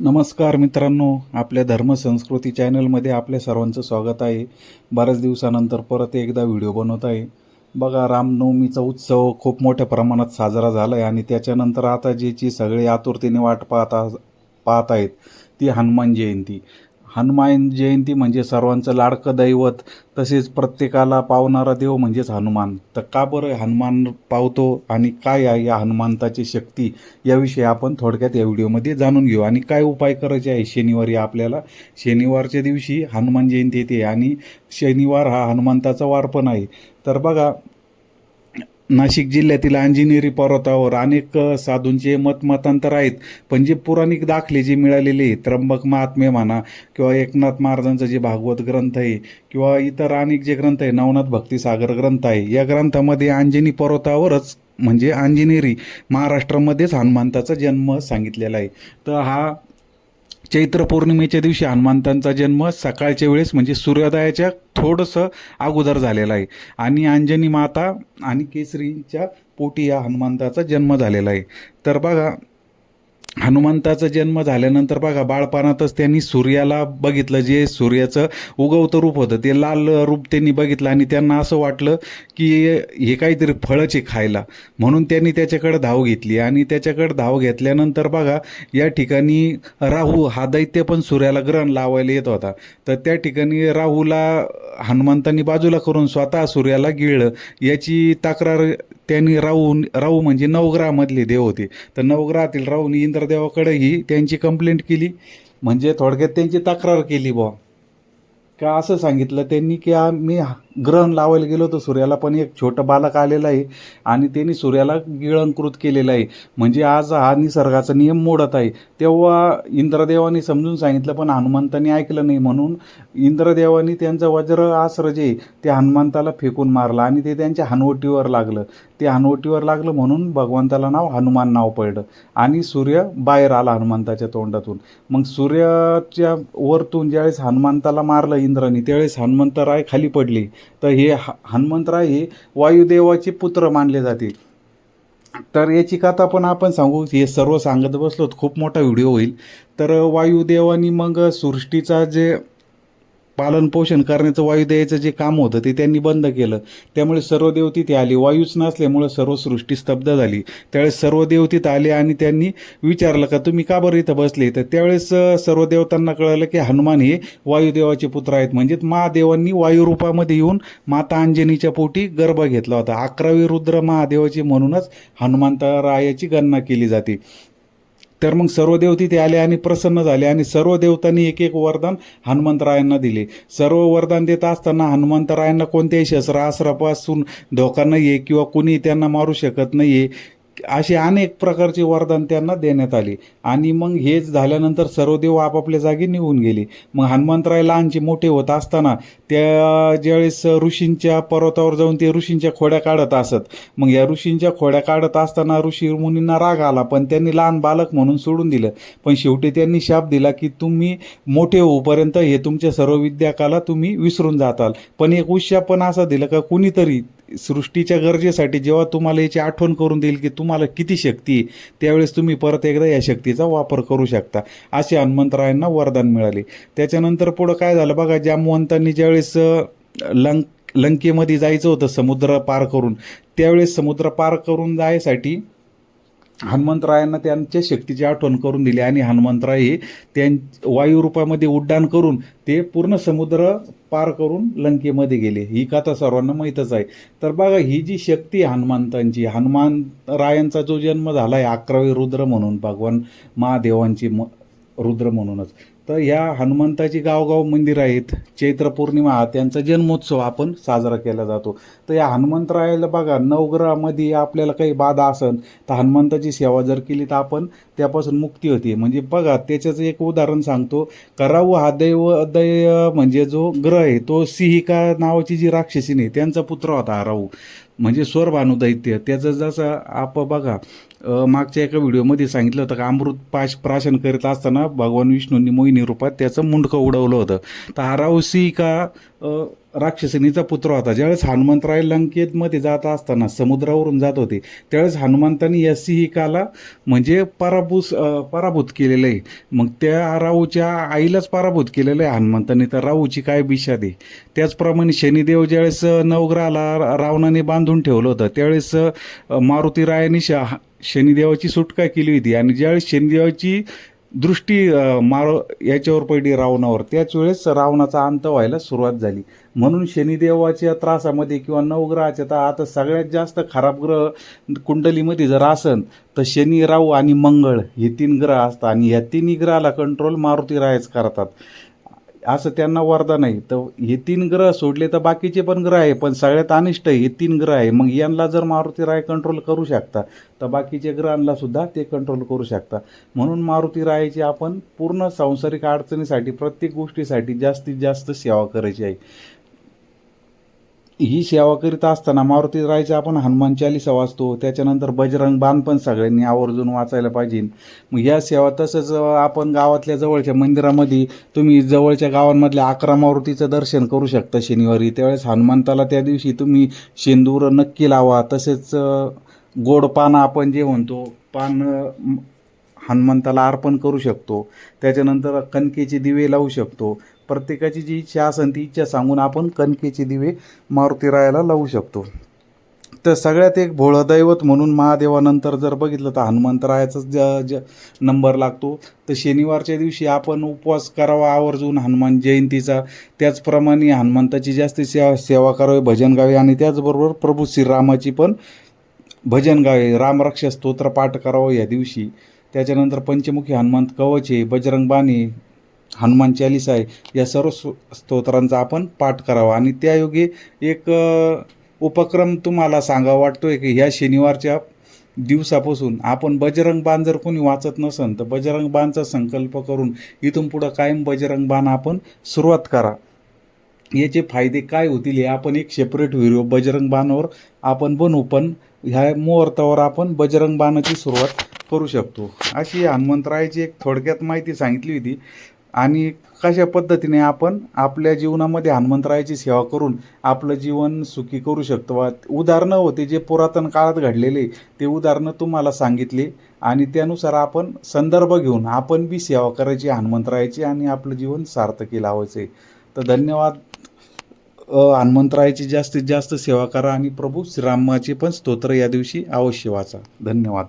नमस्कार मित्रांनो आपल्या धर्मसंस्कृती चॅनलमध्ये आपल्या सर्वांचं स्वागत आहे. बऱ्याच दिवसानंतर परत एकदा व्हिडिओ बनवत आहे. बघा रामनवमीचा उत्सव खूप मोठ्या प्रमाणात साजरा झाला आहे आणि त्याच्यानंतर आता जी सगळे आतुरतेने वाट पाहता पाहत आहेत ती हनुमान जयंती. हनुमान जयंती म्हणजे सर्वांचं लाडकं दैवत तसेच प्रत्येकाला पावणारा देव म्हणजेच हनुमान. तर का बरं हनुमान पावतो आणि काय आहे या हनुमंताची शक्ती याविषयी आपण थोडक्यात या व्हिडिओमध्ये जाणून घेऊ. आणि काय उपाय करायचे आहे शनिवारी आपल्याला? शनिवारच्या दिवशी हनुमान जयंती येते आणि शनिवार हा हनुमंताचा वार पण आहे. तर बघा नाशिक जिल्ह्यातील अंजिनेरी पर्वतावर अनेक साधूंचे मतमतांतर आहेत. पण जे पुराणिक दाखले जे मिळालेले त्र्यंबक महात्मे म्हणा किंवा एकनाथ महाराजांचा जे भागवत ग्रंथ आहे किंवा इतर अनेक जे ग्रंथ आहे नवनाथ भक्तिसागर ग्रंथ आहे या ग्रंथामध्ये अंजनी पर्वतावरच म्हणजे अंजिनेरी महाराष्ट्रामध्येच हनुमंताचा जन्म सांगितलेला आहे. तर हा चैत्र पौर्णिमेच्या दिवशी हनुमंतांचा जन्म सकाळच्या वेळेस म्हणजे सूर्योदयाच्या थोडंसं अगोदर झालेला आहे. आणि अंजनी माता आणि केसरीच्या पोटी या हनुमंताचा जन्म झालेला आहे. तर बघा हनुमंताचा जन्म झाल्यानंतर बघा बाळपणातच त्यांनी सूर्याला बघितलं जे सूर्याचं उगवतं रूप होतं ते लाल रूप त्यांनी बघितलं आणि त्यांना असं वाटलं की हे काहीतरी फळच आहे खायला. म्हणून त्यांनी त्याच्याकडे धाव घेतली आणि त्याच्याकडे धाव घेतल्यानंतर बघा या ठिकाणी राहू हा दैत्य पण सूर्याला ग्रहण लावायला येत होता. तर त्या ठिकाणी राहूला हनुमंतांनी बाजूला करून स्वतः सूर्याला गिळलं. याची तक्रार त्यांनी राहू राहू म्हणजे नवग्रहामधले देव होते. तर नवग्रहातील राहून इंद्रदेवाकडेही त्यांची कंप्लेंट केली. म्हणजे थोडक्यात त्यांची तक्रार केली बुवा. का असं सांगितलं त्यांनी की मी हा- ग्रहण लावायला गेलो तर सूर्याला पण एक छोटं बालक आलेलं आहे आणि त्यांनी सूर्याला गिळंकृत केलेलं आहे. म्हणजे आज हा निसर्गाचा नियम मोडत आहे. तेव्हा इंद्रदेवानी समजून सांगितलं पण हनुमंतांनी ऐकलं नाही म्हणून इंद्रदेवानी त्यांचं वज्र आस्त्र जे ते हनुमंताला फेकून मारलं आणि ते त्यांच्या हनवटीवर लागलं. ते हनवटीवर लागलं म्हणून भगवंताला नाव हनुमान नाव पडलं आणि सूर्य बाहेर आला हनुमंताच्या तोंडातून. मग सूर्याच्या वरतून ज्यावेळेस हनुमंताला मारलं इंद्राने त्यावेळेस हनुमंतराय खाली पडली. तर हे ह- हनुमंतराय हे वायुदेवाचे पुत्र मानले जाते. तर याची कथा पण आपण सांगू हे सर्व सांगत बसलो खूप मोठा व्हिडिओ होईल. तर वायुदेवानी मग सृष्टीचा जे पालन पोषण करण्याचं द्यायचं जे काम होतं ते त्यांनी बंद केलं. त्यामुळे सर्व देव तिथे आले. वायूच नसल्यामुळं सर्व सृष्टी स्तब्ध झाली. त्यावेळेस सर्व देव तिथे आले आणि त्यांनी विचारलं का तुम्ही का बरं इथं बसले? तर त्यावेळेस सर्व देवतांना कळलं की हनुमान हे वायुदेवाचे पुत्र आहेत. म्हणजेच महादेवांनी वायुरूपामध्ये येऊन माता अंजनीच्या पोटी गर्भ घेतला होता. अकरावी रुद्र महादेवाची म्हणूनच हनुमंतरायाची गणना केली जाते. तर मग सर्व देव तिथे आले आणि प्रसन्न झाले आणि सर्व देवतांनी एक एक वरदान हनुमंतरायांना दिले. सर्व वरदान देत असताना हनुमंतरायांना कोणत्याही शस्त्रास्त्रापासून धोका नाही आहे किंवा कुणी त्यांना मारू शकत नाही आहे असे अनेक प्रकारचे वरदान त्यांना देण्यात आले. आणि मग हेच झाल्यानंतर सर्व देव आपापल्या जागी निघून गेले. मग हनुमंतराय लहानचे मोठे होत असताना त्या ज्यावेळेस ऋषींच्या पर्वतावर जाऊन ते ऋषींच्या खोड्या काढत असत. मग या ऋषींच्या खोड्या काढत असताना ऋषी मुनींना राग आला पण त्यांनी लहान बालक म्हणून सोडून दिलं. पण शेवटी त्यांनी शाप दिला की तुम्ही मोठे होऊपर्यंत हे तुमच्या सर्व विद्याकाला तुम्ही विसरून जाताल. पण एक उशाप पण असा दिला का कुणीतरी सृष्टीच्या गरजेसाठी जेव्हा तुम्हाला याची आठवण करून देईल की तुम्हाला किती शक्ती आहे त्यावेळेस तुम्ही परत एकदा या शक्तीचा वापर करू शकता. असे हनुमंतरायांना वरदान मिळाले. त्याच्यानंतर पुढं काय झालं बघा जामवंतांनी ज्यावेळेस लंक लंकेमध्ये जायचं होतं समुद्र पार करून त्यावेळेस समुद्र पार करून जायसाठी हनुमंतरायांना त्यांच्या शक्तीची आठवण करून दिली आणि हनुमंतराय हे त्यां वायुरूपामध्ये उड्डाण करून ते पूर्ण समुद्र पार करून लंकेमध्ये गेले. ही कथा सर्वांना माहीतच आहे. तर बघा ही जी शक्ती हनुमंतांची हनुमान रायांचा जो जन्म झाला आहे अकरावे रुद्र म्हणून भगवान महादेवांची म रुद्र म्हणूनच. तर ह्या हनुमंताची गावगाव मंदिर आहेत चैत्र पौर्णिमा हा त्यांचा जन्मोत्सव आपण साजरा केला जातो. तर या हनुमंतरायाला बघा नवग्रहामध्ये आपल्याला काही बाधा असन तर हनुमंताची सेवा जर केली तर आपण त्यापासून मुक्ती होते. म्हणजे बघा त्याच्याचं एक उदाहरण सांगतो. कराऊ हा दैव दै म्हणजे जो ग्रह आहे तो सिहिका नावाची जी राक्षसीने त्यांचा पुत्र होता हा राहू. म्हणजे स्वरभानु दैत्य त्याचं जसं आप बघा मागच्या एका व्हिडिओमध्ये सांगितलं होतं का अमृत पाश प्राशन करीत असताना भगवान विष्णूंनी मोहिनी रूपात त्याचं मुंडकं उडवलं होतं. तर हा राहू राक्षसिनीचा पुत्र होता. ज्यावेळेस हनुमंतराय लंकेतमध्ये जात असताना समुद्रावरून जात होते त्यावेळेस हनुमंतांनी या सिंहिकाला म्हणजे पराभूस पराभूत केलेलं आहे. मग त्या राहूच्या आईलाच पराभूत केलेलं आहे हनुमंतांनी. तर राहूची काय बिशाद दे? त्याचप्रमाणे शनिदेव ज्यावेळेस नवग्रहाला रावणाने बांधून ठेवलं होतं त्यावेळेस मारुती रायाने श शनिदेवाची सुटका केली होती. आणि ज्यावेळेस शनिदेवाची दृष्टी अं, मारो याच्यावर पडली रावणावर. त्याच वेळेस रावणाचा अंत व्हायला सुरुवात झाली. म्हणून शनिदेवाच्या त्रासामध्ये किंवा नवग्रहाच्या तर आता सगळ्यात जास्त खराब ग्रह कुंडलीमध्ये जर असन तर शनी राहू आणि मंगळ हे तीन ग्रह असतात. आणि या तिन्ही ग्रहाला कंट्रोल मारुती रायच करतात. असं त्यांना वरदान आहे तर हे तीन ग्रह सोडले तर बाकीचे पण ग्रह आहे पण सगळ्यात अनिष्ट हे तीन ग्रह आहे. मग यांना जर मारुती राय कंट्रोल करू शकता तर बाकीच्या ग्रहांना सुद्धा ते कंट्रोल करू शकता. म्हणून मारुती रायाची आपण पूर्ण सांसारिक अडचणीसाठी प्रत्येक गोष्टीसाठी जास्तीत जास्त सेवा करायची आहे. ही सेवा करीत असताना मारुती रायचा आपण हनुमान चालिसा वाचतो त्याच्यानंतर बजरंग बाण पण सगळ्यांनी आवर्जून वाचायला पाहिजे. मग या सेवा तसंच आपण गावातल्या जवळच्या मंदिरामध्ये तुम्ही जवळच्या गावांमधल्या अकरा मारुतीचं दर्शन करू शकता शनिवारी. त्यावेळेस हनुमंताला त्या दिवशी तुम्ही शेंदूर नक्की लावा. तसेच गोड पानं आपण जे म्हणतो पान हनुमंताला अर्पण करू शकतो. त्याच्यानंतर कणकेचे दिवे लावू शकतो. प्रत्येकाची जी इच्छा असेल ती इच्छा सांगून आपण कणकेचे दिवे मारुती रायाला लावू शकतो. तर सगळ्यात एक भोळं दैवत म्हणून महादेवानंतर जर बघितलं तर हनुमंतरायाचाच ज ज नंबर लागतो. तर शनिवारच्या दिवशी आपण उपवास करावा आवर्जून हनुमान जयंतीचा. त्याचप्रमाणे हनुमंताची जास्ती सेवा सेवा करावी भजन गावे. आणि त्याचबरोबर प्रभू श्रीरामाची पण भजन गावे. रामरक्षा स्तोत्र पाठ करावं या दिवशी. त्याच्यानंतर पंचमुखी हनुमंत कवच आहे बजरंग बाणी हनुमान चालिसा आहे या सर्व स्तोत्रांचा आपण पाठ करावा. आणि त्यायोगे एक उपक्रम तुम्हाला सांगा वाटतोय की ह्या शनिवारच्या दिवसापासून आपण बजरंग बाण जर कोणी वाचत नसेल तर बजरंग बाणचा संकल्प करून इथून पुढं कायम बजरंग बाण आपण सुरुवात करा. याचे फायदे काय होतील हे आपण एक सेपरेट व्हिडिओ बजरंग बाणावर आपण बनवू पण ह्या मुहूर्तावर आपण बजरंग बाणाची सुरुवात करू शकतो. अशी हनुमंतरायाची एक थोडक्यात माहिती सांगितली होती आणि कशा पद्धतीने आपण आपल्या जीवनामध्ये हनुमंतरायाची सेवा करून आपलं जीवन सुखी करू शकतो? वा उदाहरणं होते जे पुरातन काळात घडलेले ते उदाहरणं तुम्हाला सांगितले आणि त्यानुसार आपण संदर्भ घेऊन आपण बी सेवा करायची हनुमंतरायाची आणि आपलं जीवन सार्थकी लावायचे. तर धन्यवाद. हनुमंतरायाची जास्तीत जास्त सेवा करा आणि प्रभू श्रीरामाचे पण स्तोत्र या दिवशी अवश्य वाचा. धन्यवाद.